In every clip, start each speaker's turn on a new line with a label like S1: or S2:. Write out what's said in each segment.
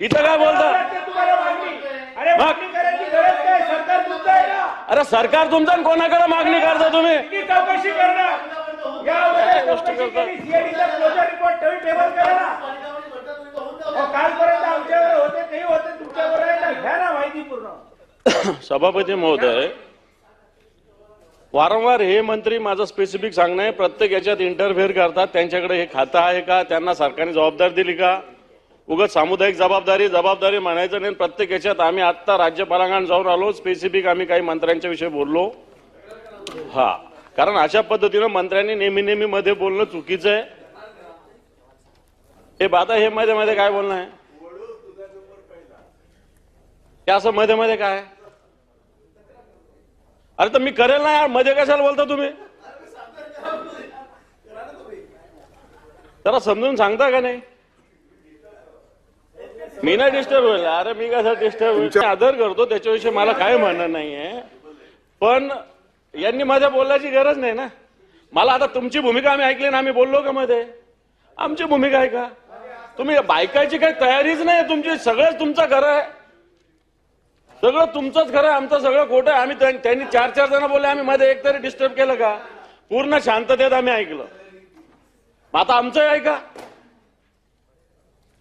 S1: इथं काय बोलता?
S2: अरे सरकार तुमचं
S1: कोणाकडे मागणी करता तुम्ही?
S2: चौकशी
S1: सभापती महोदय वारंवार हे मंत्री माझं स्पेसिफिक सांगणं प्रत्येक याच्यात इंटरफेअर करतात. त्यांच्याकडे हे खातं आहे का? त्यांना सरकारने जबाबदारी दिली का? उगाच सामुदायिक जबाबदारी जबाबदारी म्हणायचं नाही. प्रत्येक याच्यात आम्ही आत्ता राज्यपालांकडे जाऊन आलो. स्पेसिफिक आम्ही काही मंत्र्यांच्या विषयी बोललो. हा. कारण अशा पद्धतीनं मंत्र्यांनी नेहमी नेहमी मध्ये बोलणं चुकीचं आहे. हे बाधा हे मध्ये मध्ये काय बोलणं आहे? ते असं मध्ये मध्ये काय? अरे तर मी करेल ना यार. मध्ये कशाला बोलता तुम्ही? जरा समजून सांगता का नाही? मी नाही डिस्टर्ब होईल. अरे मी कसा डिस्टर्ब होईल? मी आदर करतो त्याच्याविषयी मला काय म्हणणं नाहीये. पण यांनी माझ्या बोलण्याची गरज नाही ना. मला आता तुमची भूमिका आम्ही ऐकली ना आम्ही बोललो का मध्ये? आमची भूमिका आहे का? तुम्ही बायकाची काही तयारीच नाही तुमची सगळंच तुमचं घर आहे. सगळं तुमचंच घर आहे आमचं सगळं खोटं आहे. आम्ही त्यांनी चार चार जण बोलले आम्ही मध्ये एकतरी डिस्टर्ब केलं का? पूर्ण शांततेत आम्ही ऐकलं. मग आता आमचं ऐका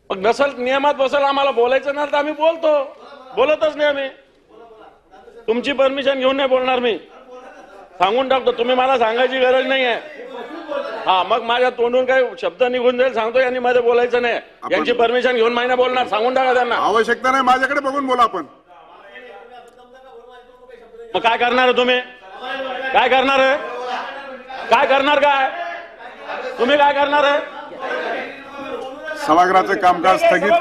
S1: मग नसल नियमात बसल आम्हाला बोलायचं नाही तर आम्ही बोलतो. बोलतच नाही आम्ही. तुमची परमिशन घेऊन नाही बोलणार मी. सांगून टाकतो तुम्ही मला सांगायची गरज नाही आहे. हा मग माझ्या तोंडून काही शब्द निघून जाईल सांगतो यांनी मध्ये बोलायचं नाही. यांची परमिशन घेऊन महिना बोलणार सांगून टाका त्यांना.
S3: आवश्यकता नाही माझ्याकडे बघून बोला आपण.
S1: मग काय करणार आहे तुम्ही? काय करणार आहे? काय करणार काय? तुम्ही काय करणार आहे?
S3: सभागृहाचं कामकाज स्थगित